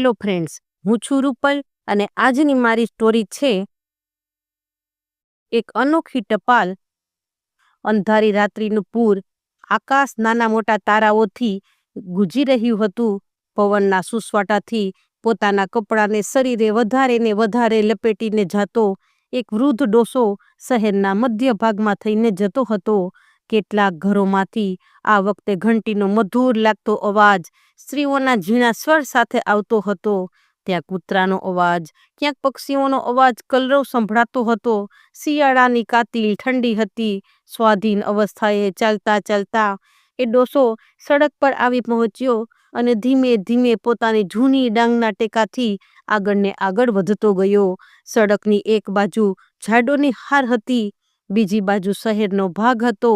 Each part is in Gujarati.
હેલો ફ્રેન્ડ્સ, હું છું રૂપલ અને આજની મારી સ્ટોરી છે એક અનોખી ટપાલ. અંધારી રાત્રિનું પૂર, આકાશ નાના મોટા તારાઓથી ગુજી રહ્યું હતું. પવનના સુસવાટાથી પોતાના કપડાને શરીરે વધારે ને વધારે લપેટીને જાતો એક વૃદ્ધ ડોસો શહેરના મધ્ય ભાગમાં થઈને જતો હતો. કેટલાક ઘરોમાંથી આ વખતે ઘંટીનો મધુર લાગતો અવાજ સ્ત્રીઓના ઝીણા સ્વર સાથે આવતો હતો. ત્યાં કૂતરાનો અવાજ, ક્યાંક પક્ષીઓનો અવાજ, કલરવ સંભળાતો હતો. શિયાળાની કાતિલ ઠંડી હતી. સ્વાધીન અવસ્થાએ ચાલતા ચાલતા એ ડોસો સડક પર આવી પહોંચ્યો અને ધીમે ધીમે પોતાની જૂની ડાંગના ટેકાથી આગળને આગળ વધતો ગયો. સડકની એક બાજુ ઝાડોની હાર હતી. બીજી બાજુ શહેરનો ભાગ હતો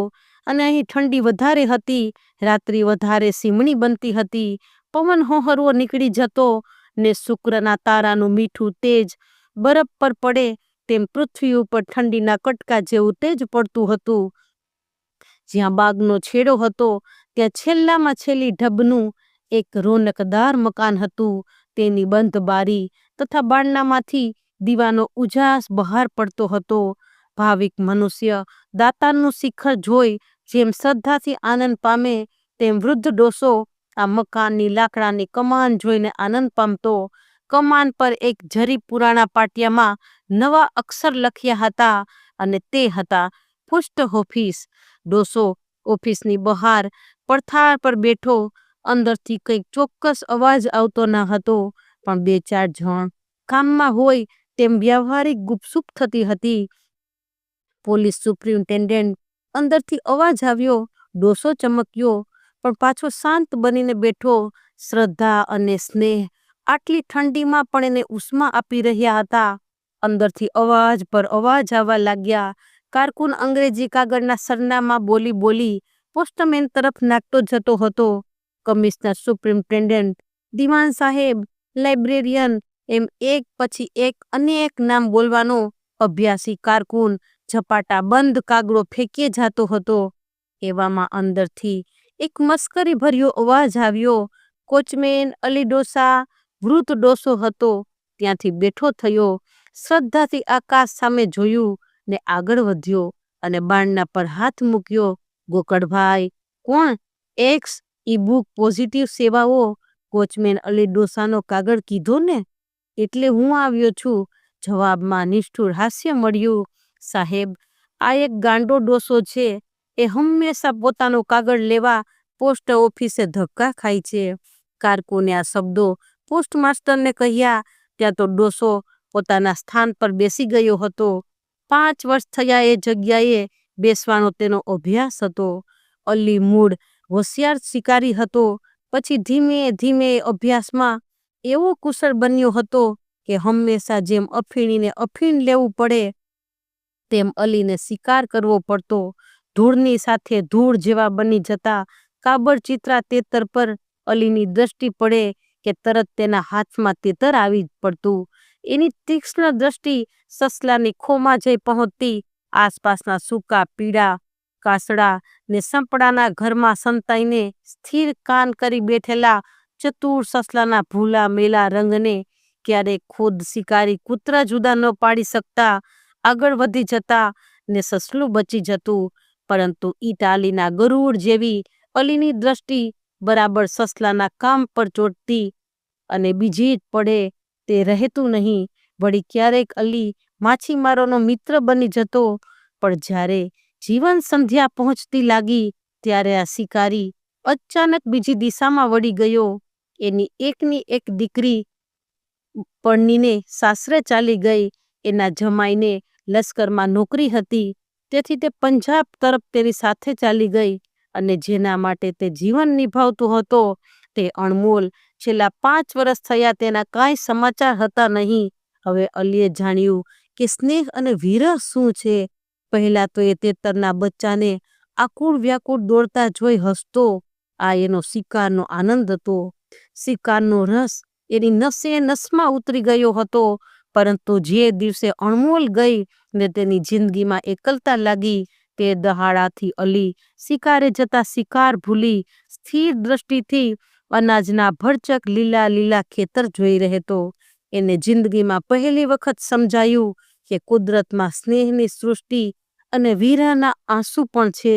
અને અહીં ઠંડી વધારે હતી, રાત્રિ વધારે સીમણી બનતી હતી, પવન હોહરવો નીકળી જતો ને શુક્રના તારાનું મીઠું તેજ બરફ પર પડે તેમ પૃથ્વી ઉપર ઠંડીના કટકા જેવું તેજ પડતું હતું. જ્યાં બાગનો છેડો હતો, ત્યાં છેલ્લામાં છેલ્લી ઢબનું એક રોનકદાર મકાન હતું, તેની બંધ બારી તથા બારણામાંથી દીવાનો ઉજાસ બહાર પડતો હતો ભાવિક મનુષ્ય દાતારનું શિખર જોઈ જેમ શ્રદ્ધાથી આનંદ પામે, તેમ વૃદ્ધ ડોસો આ મકાનની લાકડાની કમાન જોઈને આનંદ પામતો. કમાન પર એક જરી પુરાણા પાટિયામાં નવા અક્ષર લખ્યા હતા અને તે હતા પુષ્ટ ઓફિસ. ડોસો ઓફિસની બહાર પડથાર પર બેઠો, અંદરથી કંઈક ચોક્કસ અવાજ આવતો ન હતો, પણ બે ચાર જણ કામમાં હોય તેમ વ્યવહારિક ગુપસુપ થતી હતી. પોલીસ સુપ્રિન્ટેન્ડન્ટ અંદરથી અવાજ આવ્યો, ડોસો ચમક્યો, પણ પાછો શાંત બનીને બેઠો. શ્રદ્ધા અને સ્નેહ આટલી ઠંડીમાં પણ એને ઉષ્મા આપી રહ્યા હતા. અંદરથી અવાજ પર અવાજ આવવા લાગ્યા. કારકુન અંગ્રેજી કાગળના સરનામાં બોલી બોલી પોસ્ટમેન તરફ નાખતો જતો હતો. કમિશનર સુપ્રિન્ટેન્ડન્ટ દિવાન સાહેબ, લાઇબ્રેરિયન એમ એક પછી એક અનેક નામ બોલવાનો અભ્યાસી કારકુન ઝપાટા બંધ કાગડો ફેંકીએ જાતો હતો. એવામાં અંદરથી એક મસ્કરી ભર્યો અવાજ આવ્યો. કોચમેન અલી ડોસા વૃદ્ધ ડોસો હતો. ત્યાંથી બેઠો થયો. શ્રદ્ધાથી આકાશ સામે જોયું ને આગળ વધ્યો અને બાણના પર હાથ મૂક્યો. ગોકળભાઈ, કોણ? એક્સ, ઈ બુક પોઝિટિવ સેવાઓ. કોચમેન અલી ડોસાનો કાગળ કીધો ને? એટલે હું આવ્યો છું. જવાબમાં નિષ્ઠુર હાસ્ય મળ્યું. સાહેબ, આ એક ગાંડો ડોસો છે. એ હંમેશા પોતાનો કાગળ લેવા પોસ્ટ ઓફિસે ધક્કા ખાય છે. કારકુને આ શબ્દો પોસ્ટમાસ્ટરને કહ્યા, ત્યાં તો ડોસો પોતાના સ્થાન પર બેસી ગયો હતો. પાંચ વર્ષ થયા એ જગ્યાએ બેસવાનો તેનો અભ્યાસ હતો. અલી મૂળ હોશિયાર શિકારી હતો. પછી ધીમે ધીમે અભ્યાસમાં એવો કુશળ બન્યો હતો કે હંમેશા જેમ અફીણીને અફીણ લેવું પડે તેમ અલીને શિકાર કરવો પડતો. ધૂળની સાથે ધૂળ જેવા બની જતા કાબર ચિત્રા તેતર પર અલીની દ્રષ્ટિ પડે કે તરત તેના હાથમાં તેતર આવી પડતું. એની તીક્ષ્ણ દ્રષ્ટિ સસલાની ખોમાં જઈ પહોંચતી. આસપાસના સૂકા પીડા કાસડા ને સંપડાના ઘરમાં સંતાઈને સ્થિર કાન કરી બેઠેલા ચતુર સસલાના ભૂલા મેલા રંગને ક્યારેક ખુદ શિકારી કૂતરા જુદા ન પાડી શકતા. આગળ વધી જતા ને સસલું બચી જતું. પરંતુ ઇટાલીના ગરુડ જેવી અલીની દ્રષ્ટિ બરાબર સસલાના કામ પર ચોટતી અને બીજી જ પડે તે રહેતું નહીં. વળી ક્યારેક અલી માછીમારોનો મિત્ર બની જતો, પણ જ્યારે જીવન સંધ્યા પહોંચતી લાગી, ત્યારે આ શિકારી અચાનક બીજી દિશામાં વળી ગયો. એની એકની એક દીકરી પરણીને સાસરે ચાલી ગઈ. એના જમાઈને લશ્કરમાં નોકરી હતી. તેથી તે પંજાબ તરફ તેની સાથે ચાલી ગઈ અને જેના માટે તે જીવન નિભાવતો હતો, તે અણમોલ. છેલ્લા પાંચ વર્ષ થયા તેના કાંઈ સમાચાર હતા નહીં. હવે અલીએ જાણ્યું કે સ્નેહ અને વિરહ શું છે. પહેલા તો એ તેતરના બચ્ચાને આકુળ વ્યાકુળ દોડતા જોઈ હસતો. આ એનો શિકારનો આનંદ હતો. શિકારનો રસ એની નસે નસમાં ઉતરી ગયો હતો. પરંતુ જે દિવસે અણમોલ ગઈ ને તેની જિંદગીમાં એકલતા લાગી, તે દહાડાથી અલી, શિકારે જતા શિકાર ભૂલી, સ્થિર દ્રષ્ટિથી અનાજના ભરચક લીલા લીલા ખેતર જોઈ રહેતો. એને જિંદગીમાં પહેલી વખત સમજાયું કે કુદરતમાં સ્નેહની સૃષ્ટિ અને વીરાના આંસુ પણ છે.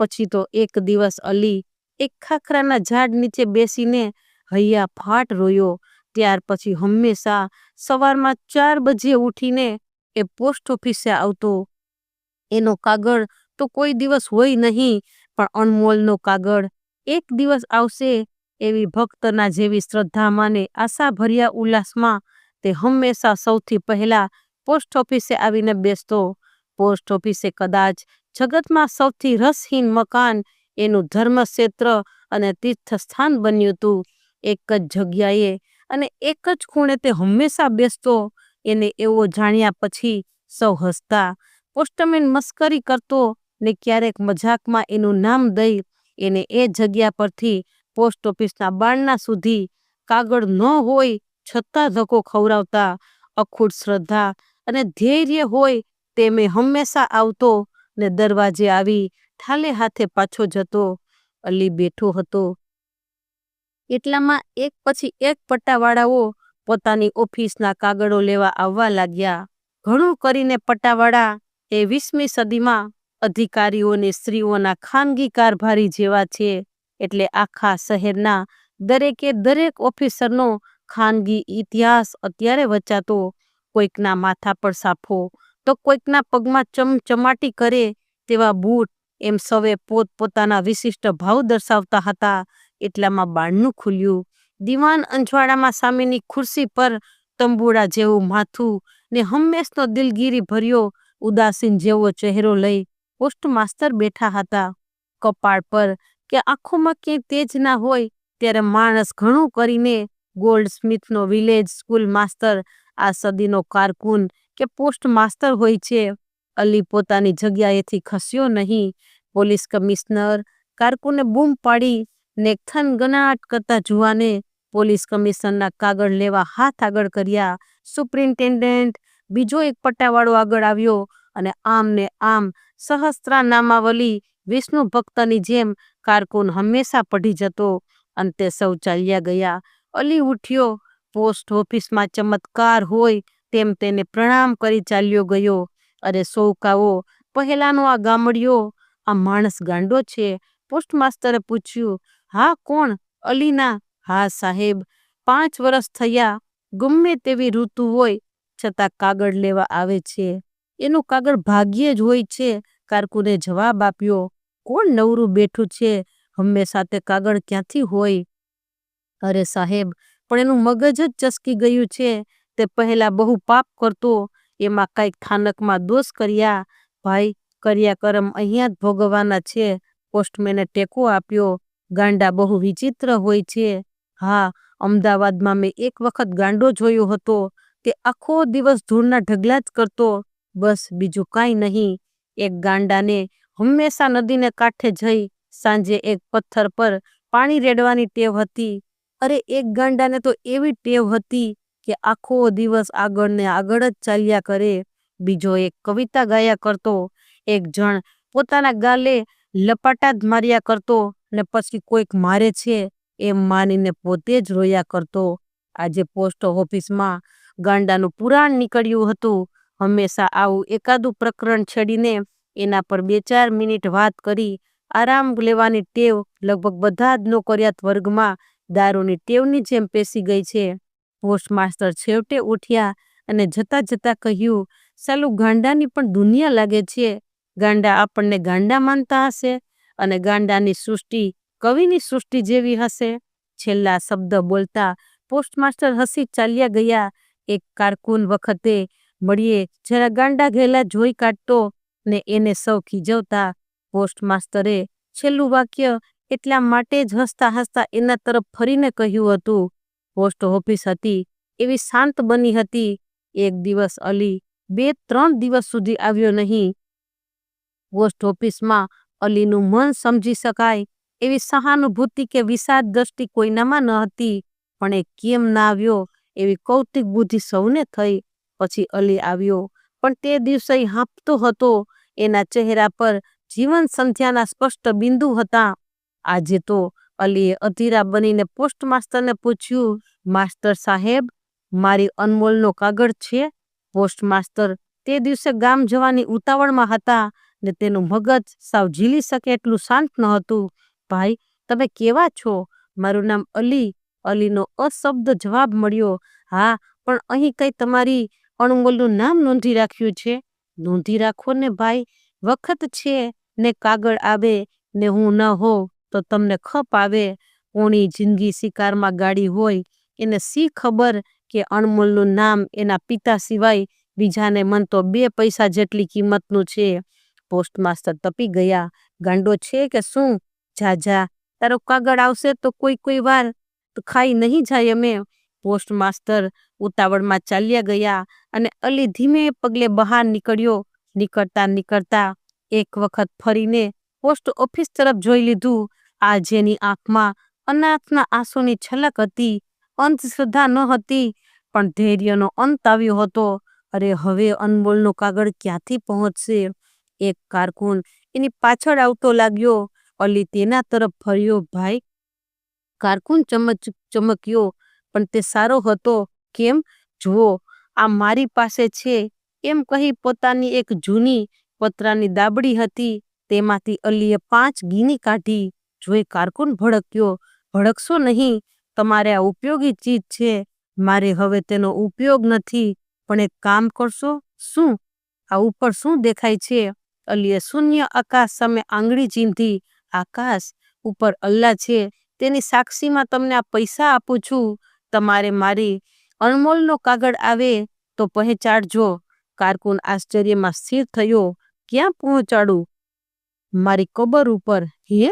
પછી તો એક દિવસ અલી એક ખાખરાના ઝાડ નીચે બેસીને હૈયા ફાટ રોયો ત્યાર પછી હંમેશા સવારમાં ચાર બજે ઉઠીને એ પોસ્ટ ઓફિસે આવતો. એનો કાગળ તો કોઈ દિવસ હોય નહીં, પણ અનમોલનો કાગળ એક દિવસ આવશે એવી ભક્તના જેવી શ્રદ્ધામાં ને આશાભર્યા ઉલ્લાસમાં તે હંમેશા સૌથી પહેલા પોસ્ટ ઓફિસે આવીને બેસતો. પોસ્ટ ઓફિસે કદાચ જગતમાં સૌથી રસહીન મકાન એનું ધર્મક્ષેત્ર અને તીર્થસ્થાન બન્યું હતું એક જ જગ્યાએ અને એક જ ખૂણે તે હંમેશા બેસતો, એને એવો જાણ્યા પછી સૌ હસતા. પોસ્ટમેન મસ્કરી કરતો ને ક્યારેક મજાકમાં એનું નામ દઈ એને એ જગ્યા પરથી પોસ્ટ ઓફિસના બારણા સુધી કાગળ ન હોય છતાં ધક્કો ખવડાવતા, અખૂટ શ્રદ્ધા અને ધૈર્ય હોય તે મેં હંમેશા આવતો ને દરવાજે આવી ઠાલે હાથે પાછો જતો, અલી બેઠો હતો. એટલામાં એક પછી એક પટ્ટાવાળાઓ પોતાની ઓફિસના કાગળો લેવા આવવા લાગ્યા. ઘણું કરીને પટ્ટાવાળા એ વીસમી સદીમાં અધિકારીઓને સ્ત્રીઓના ખાનગી કારભારી જેવા છે એટલે આખા શહેરના દરેકે દરેક ઓફિસરનો ખાનગી ઇતિહાસ અત્યારે વચાતો કોઈકના માથા પર સાફો તો કોઈકના પગમાં ચમચમાટી કરે તેવા બૂટ એમ સવે પોતપોતાના વિશિષ્ટ ભાવ દર્શાવતા હતા એટલામાં બારણું ખુલ્યું. દિવાન અંજવાળામાં સામેની ખુરશી પર તંબુડા જેવું માથું ને હંમેશનો દિલગીરી ભર્યો ઉદાસીન જેવો ચહેરો લઈ પોસ્ટ માસ્તર બેઠા હતા. કપાળ પર કે આંખોમાં ક્યાંય તેજ ના હોય ત્યારે માણસ ઘણું કરીને ગોલ્ડ સ્મિથનો વિલેજ સ્કૂલ માસ્તર, આ સદીનો કારકુન કે પોસ્ટ માસ્તર હોય છે. અલી પોતાની જગ્યાએથી ખસ્યો નહીં. પોલીસ કમિશનર કારકુને બૂમ પાડી ને થનગનાટ કરતા જુવાને પોલીસ કમિશનરના કાગળ લેવા હાથ આગળ કર્યા. સુપ્રિન્ટેન્ડન્ટ બીજો એક પટ્ટાવાળો આગળ આવ્યો અને આમ ને આમ સહસ્ત્રા નામાવલી વિષ્ણુ ભક્તની જેમ કારકુન હંમેશા પઢી જતો અંતે સૌ ચાલ્યા ગયા. અલી ઉઠ્યો, પોસ્ટ ઓફિસમાં ચમત્કાર હોય તેમ તેને પ્રણામ કરી ચાલ્યો ગયો. અરે સૌકાઓ પહેલાનો આ ગામડિયો, આ માણસ ગાંડો છે? પોસ્ટ માસ્તરે પૂછ્યું હા, કોણ? અલીના? હા, સાહેબ. પાંચ વર્ષ થયા. ગમે તેવી ઋતુ હોય, છતાં કાગળ લેવા આવે છે. એનું કાગળ ભાગ્યે જ હોય છે. કારકુને જવાબ આપ્યો, કોણ નવરું બેઠું છે? હંમેશા તે કાગળ ક્યાંથી હોય? અરે સાહેબ, પણ એનું મગજ જ ચસકી ગયું છે. તે પહેલા બહુ પાપ કરતો. એમાં કાંઈક ખાનકમાં દોષ કર્યા. ભાઈ, કર્યા કરમ અહીંયા જ ભોગવવાના છે. પોસ્ટમેને ટેકો આપ્યો ગાંડા બહુ વિચિત્ર હોય છે. હા, અમદાવાદમાં મેં એક વખત ગાંડો જોયો હતો તે આખો દિવસ ધૂળના ઢગલા જ કરતો. બસ, બીજું કાંઈ નહીં. એક ગાંડાને હંમેશા નદીને કાંઠે જઈ સાંજે એક પથ્થર પર પાણી રેડવાની ટેવ હતી. અરે, એક ગાંડાને તો એવી ટેવ હતી કે આખો દિવસ આગળ ને આગળ જ ચાલ્યા કરે. બીજો એક કવિતા ગાયા કરતો. એક જણ પોતાના ગાલે લપાટા જ માર્યા કરતો. ને પછી કોઈક મારે છે એમ માનીને પોતે જ રોયા કરતો. આજે પોસ્ટ ઓફિસમાં ગાંડાનું પુરાણ નીકળ્યું હતું. હંમેશા આવું એકાદું પ્રકરણ છેડીને એના પર બે ચાર મિનિટ વાત કરી. આરામ લેવાની ટેવ લગભગ બધા જ નોકરિયાત વર્ગમાં દારૂની ટેવની જેમ પેસી ગઈ છે. પોસ્ટમાસ્ટર છેવટે ઉઠ્યા અને જતા જતા કહ્યું, સાલું ગાંડાની પણ દુનિયા લાગે છે. ગાંડા આપણને ગાંડા માનતા હશે? અને ગાંડાની સૃષ્ટિ કવિની સૃષ્ટિ જેવી હશે. છેલ્લા શબ્દ બોલતા પોસ્ટમાસ્ટર હસી ચાલ્યા ગયા. એક કારકુન વખતે મળીએ, જરા ગાંડા ઘેલા જોઈ કાઢતો ને એને સૌ ખીજવતા. પોસ્ટમાસ્ટરે છેલ્લું વાક્ય એટલા માટે જ હસતા હસતા એના તરફ ફરીને કહ્યું હતું. પોસ્ટ ઓફિસ હતી, એવી શાંત બની હતી. એક દિવસ અલી બે ત્રણ દિવસ સુધી આવ્યો નહીં. પોસ્ટ ઓફિસમાં અલીનું મન સમજી શકાય એવી સહાનુભૂતિ કે વિષાદ દ્રષ્ટિ કોઈનામાં ન હતી, પણ એ કેમ ના આવ્યો એવી કૌતિક બુદ્ધિ સૌને થઈ. પછી અલી આવ્યો, પણ તે દિવસે હાંપતો હતો, એના ચહેરા પર જીવન સંધ્યાના સ્પષ્ટ બિંદુ હતા. આજે તો અલીએ અધીરા બનીને પોસ્ટ માસ્ટરને પૂછ્યું, માસ્ટર સાહેબ, મારી અનમોલનો કાગળ છે? પોસ્ટ માસ્ટર તે દિવસે ગામ જવાની ઉતાવળમાં હતા ને તેનું મગજ સાવ ઝીલી શકે એટલું શાંત ન હતું. ભાઈ, તમે કેવા છો? મારું નામ અલી. અલીનો અશબ્દ જવાબ મળ્યો, હા, પણ અહીં કઈ તમારી અણમોલનું નામ નોંધી રાખ્યું છે? નોંધી રાખો ને ભાઈ, વખત છે ને કાગળ આવે ને હું ન હોઉં તો તમને ખપ આવે. કોણી જિંદગી શિકારમાં ગાડી હોય, એને સી ખબર કે અણમોલનું નામ એના પિતા સિવાય બીજાને મન તો બે પૈસા જેટલી કિંમતનું છે? પોસ્ટ માસ્ટર તપી ગયા. ગાંડો છે કે શું? જા જા. તારો કાગળ આવશે તો કોઈ કોઈ વાર ખાઈ નહીં જાય અમે. પોસ્ટ માસ્ટર ઉતાવળમાં ચાલ્યા ગયા અને અલી ધીમે પગલે બહાર નીકળ્યો. નીકળતા નીકળતા એક વખત ફરીને પોસ્ટ ઓફિસ તરફ જોઈ લીધું. આ જેની આંખમાં અનાથના આંસુની છલક હતી. અંધશ્રદ્ધા ન હતી, પણ ધૈર્યનો અંત આવ્યો હતો. અરે હવે અનમોલનો કાગળ ક્યાંથી પહોંચશે? એક કારકુન. એની પાછળ આવતો લાગ્યો અલી તેના તરફ ફર્યો, ભાઈ, કારકુન ચમક ચમક્યો, પણ તે સારો હતો. કેમ? જુઓ, આ મારી પાસે છે. એમ કહી પોતાની એક જૂની પતરાની દાબડી હતી. તેમાંથી અલીએ પાંચ ગીની કાઢી. જોઈ કારકુન ભડક્યો, ભડકશો નહીં. તમારે આ ઉપયોગી ચીજ છે. મારે હવે તેનો ઉપયોગ નથી. પણ એક કામ કરશો. શું? આ ઉપર શું દેખાય છે? અલીએ શૂન્ય આકાશ સામે આંગળી ચીંધી, આકાશ, ઉપર અલ્લાહ છે, તેની સાક્ષીમાં તમને આ પૈસા આપું છું. તમારે મારી અણમોલનો કાગળ આવે તો પહેચાડજો કારકુન આશ્ચર્યમાં સ્થિર થયો, ક્યાં પહોંચાડું? મારી કબર ઉપર, હે?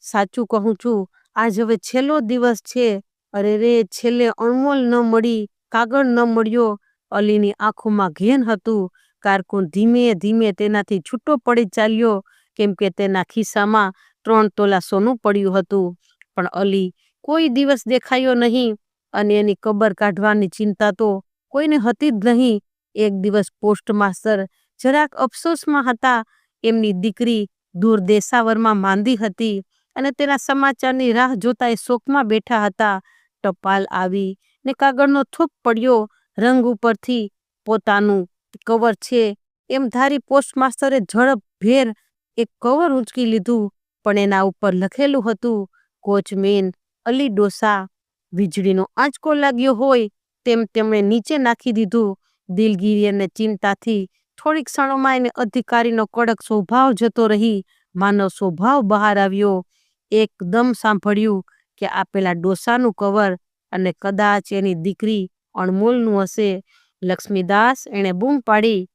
સાચું કહું છું, આજ હવે છેલ્લો દિવસ છે. અરે રે, છેલ્લે અણમોલ ન મળી, કાગળ ન મળ્યો. અલીની આંખોમાં ઘેન હતું. કારકુન ધીમે ધીમે તેનાથી છૂટો પડી ચાલ્યો, કેમ કે તેના ખિસ્સામાં ત્રણ તોલા સોનું પડ્યું હતું. પણ અલી કોઈ દિવસ દેખાયો નહીં અને એની કબર કાઢવાની ચિંતા તો કોઈને હતી જ નહીં. એક દિવસ પોસ્ટમાસ્ટર જરાક અફસોસમાં હતા. એમની દીકરી દૂર દેશાવરમાં માંદી હતી અને તેના સમાચારની રાહ જોતા એ શોકમાં બેઠા હતા. ટપાલ આવી ને કાગળનો થૂપ પડ્યો, રંગ ઉપરથી પોતાનું કવર છે. એમ ધારી પોસ્ટ માસ્ટરે ઝડપ ભેર એક કવર ઉંચકી લીધું, પણ એના ઉપર લખેલું હતું કોચમેન અલી ડોસા વીજળીનો આંચકો લાગ્યો હોય તેમ તેમણે નીચે નાખી દીધું. દિલગીરી અને ચિંતાથી થોડીક ક્ષણોમાં એને અધિકારીનો કડક સ્વભાવ જતો રહી. માનવ સ્વભાવ બહાર આવ્યો. એકદમ સાંભળ્યું કે આપેલા ડોસાનું કવર અને કદાચ એની દીકરી અણમોલનું હશે. લક્ષ્મીદાસ એણે બૂમ પાડી.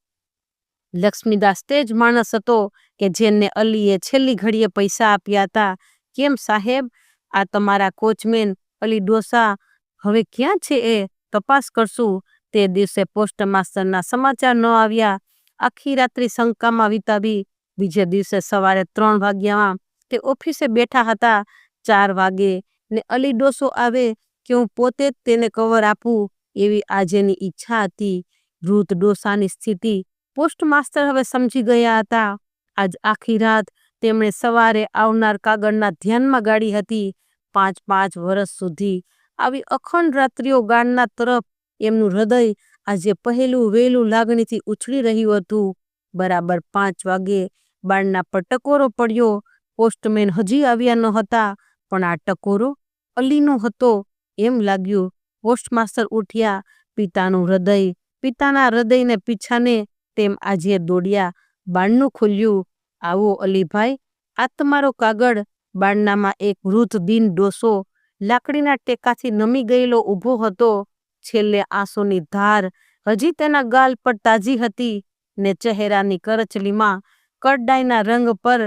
લક્ષ્મીદાસ તે જ માણસ હતો કે જેને અલીએ છેલ્લી ઘડીએ પૈસા આપ્યા હતા. કેમ સાહેબ? આ તમારા કોચમેન અલી ડોસા હવે ક્યાં છે એ તપાસ કરશું. તે દિવસે પોસ્ટ માસ્ટરના સમાચાર ન આવ્યા. આખી રાત્રિ શંકામાં વિતાવી. બીજે દિવસે સવારે ત્રણ વાગ્યામાં તે ઓફિસે બેઠા હતા. ચાર વાગે ને અલી ડોસો આવે કે હું પોતે જ તેને કવર આપું? એવી આજેની ઈચ્છા હતી રૂત ડોસાની સ્થિતિ પોસ્ટ માસ્ટર હવે સમજી ગયા હતા. આજ આખી રાત તેમણે સવારે આવનાર કાગળના ધ્યાનમાં ગાળી હતી. પાંચ પાંચ વર્ષ સુધી આવી અખંડ રાત્રિઓ ગાળના તરફ એમનું હૃદય આજે પહેલું વહેલું લાગણીથી ઉછળી રહ્યું હતું. બરાબર પાંચ વાગે બાળના પર ટકોરો પડ્યો. પોસ્ટમેન હજી આવ્યા ન હતા પણ આ ટકોરો અલીનો હતો. એમ લાગ્યું પોસ્ટમાસ્ટર ઉઠ્યા, પિતાનું હૃદય, પિતાના હૃદયને પીછાને તેમ આજે દોડ્યા. બાણનું ખુલ્યું. આવો અલીભાઈ, આ તમારો કાગળ. બાણનામાં એક વૃદ્ધ દિન ડોસો લાકડીના ટેકાથી નમી ગયેલો ઊભો હતો. છેલ્લે આંસુની ધાર હજી તેના ગાલ પર તાજી હતી ને ચહેરાની કરચલીમાં કરડાઈના રંગ પર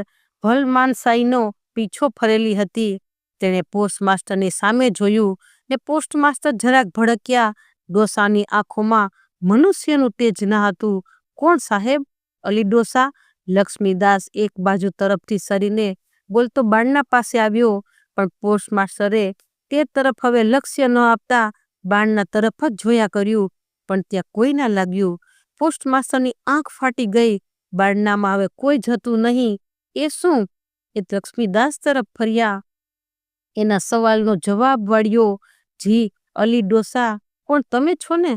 ભલમાનસાઈનો પીછો ફરેલી હતી. તેણે પોસ્ટમાસ્ટરની સામે જોયું ને પોસ્ટમાસ્ટર જરાક ભડક્યા. ડોસાની આંખોમાં મનુષ્યનું તેજ ન હતું. કોણ સાહેબ? અલી ડોસા? લક્ષ્મીદાસ એક બાજુ તરફથી સરીને બોલતો બાળના પાસે આવ્યો, પણ પોસ્ટમાસ્ટરે તે તરફ હવે લક્ષ્ય ન આપતા બાણના તરફ જ જોયા કર્યું, પણ ત્યાં કોઈ ના લાગ્યું. પોસ્ટમાસ્ટરની આંખ ફાટી ગઈ. બાળનામાં હવે કોઈ જતું નહીં. એ શું? એ લક્ષ્મીદાસ તરફ ફર્યા. એના સવાલનો જવાબ વાળ્યો. જી, અલી ડોસા, કોણ તમે છો ને?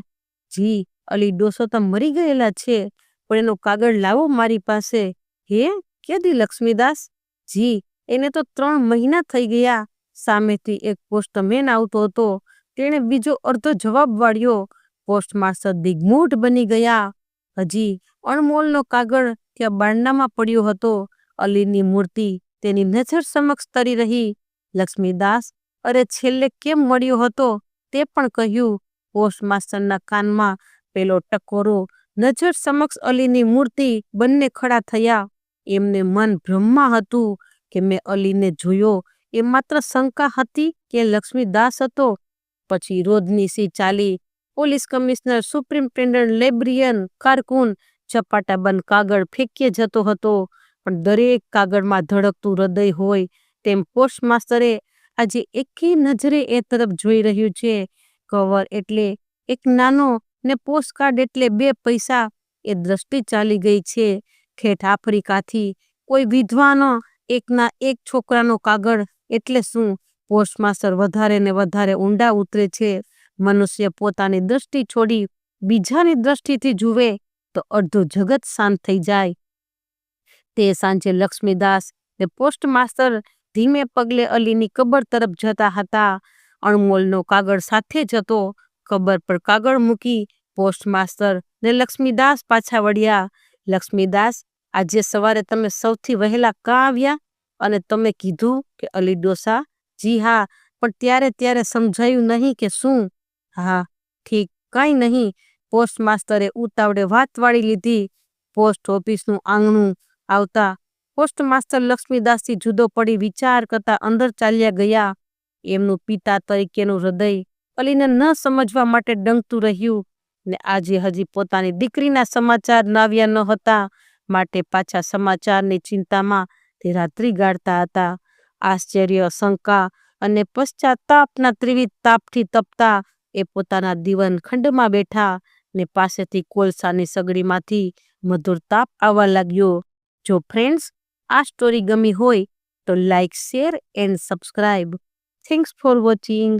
જી, અલી ડોસો તો મરી ગયેલા છે, પણ એનો કાગળ લાવો મારી પાસે. હે, કેદી લક્ષ્મીદાસ? જી, એને તો ત્રણ મહિના થઈ ગયા. સામેથી એક પોસ્ટમેન આવતો હતો. તેણે બીજો અડધો જવાબ વાળ્યો. પોસ્ટ માસ્ટર દિગ્મૂઢ બની ગયા. હજી અણમોલનો કાગળ ત્યાં બારણામાં પડ્યો હતો. અલીની મૂર્તિ તેની નજર સમક્ષ તરી રહી. લક્ષ્મીદાસ અરે છેલ્લે કેમ મળ્યો હતો તે પણ કહ્યું. પોસ્ટ માસ્ટરના કાનમાં પેલો ટકોરો, નજર સમક્ષ અલીની મૂર્તિ બંને ખડા થયા. એમને મન ભ્રમમાં હતું કે મેં અલીને જોયો એ માત્ર શંકા હતી કે લક્ષ્મીદાસ હતો. પછી રોજની સી ચાલી, પોલીસ કમિશનર સુપ્રિન્ટેન્ડન્ટ લેબ્રિયન કારકુન ચપાટાબંધ કાગળ ફેંકીએ જતો હતો. પણ દરેક કાગળમાં ધડકતું હૃદય હોય તેમ પોસ્ટ માસ્તરે આજે એકી નજરે એ તરફ જોઈ રહ્યું છે. કવર એટલે એક નાનો ને પોસ્ટકાર્ડ એટલે બે પૈસા એ દ્રષ્ટિ ચાલી ગઈ છે. ઠેઠ આફ્રિકાથી કોઈ વિધવાનો એકના એક છોકરાનો કાગળ એટલે શું? પોસ્ટમાસ્ટર વધારે ને વધારે ઊંડા ઉતરે છે. મનુષ્ય પોતાની દ્રષ્ટિ છોડી બીજાની દ્રષ્ટિથી જુએ તો અડધું જગત શાંત થઈ જાય. તે સાંજે લક્ષ્મીદાસ ને પોસ્ટમાસ્ટર ધીમે પગલે અલીની કબર તરફ જતા હતા. અણમોલનો કાગળ સાથે જતો કબર પર કાગળ મૂકી પોસ્ટમાસ્ટર ને લક્ષ્મીદાસ પાછા વળ્યા. લક્ષ્મીદાસ, આજે સવારે તમે સૌથી વહેલા કાં આવ્યા? અને તમે કીધું કે અલી ડોસા? જી હા, પણ ત્યારે ત્યારે સમજાયું નહીં કે શું. હા, ઠીક, કાંઈ નહીં. પોસ્ટ માસ્તરે ઉતાવળે વાત વાળી લીધી. પોસ્ટ ઓફિસનું આંગણું આવતા પોસ્ટ માસ્તર લક્ષ્મીદાસથી જુદો પડી વિચાર કરતા અંદર ચાલ્યા ગયા. એમનું પિતા તરીકેનું હૃદય અલીને ન સમજવા માટે ડંકતું રહ્યું ને આજે હજી પોતાની દીકરીના સમાચાર ન આવ્યા ન હતા. માટે પાછા સમાચારની ચિંતામાં તે રાત્રિ ગાળતા હતા. આશ્ચર્ય, શંકા અને પશ્ચાતાપના ત્રિવિધ તાપથી તપતા એ પોતાના દીવન ખંડમાં બેઠા ને પાસેથી કોલસાની સગડીમાંથી મધુર તાપ આવવા લાગ્યો. જો ફ્રેન્ડ્સ આ સ્ટોરી ગમી હોય તો like share and subscribe thanks for watching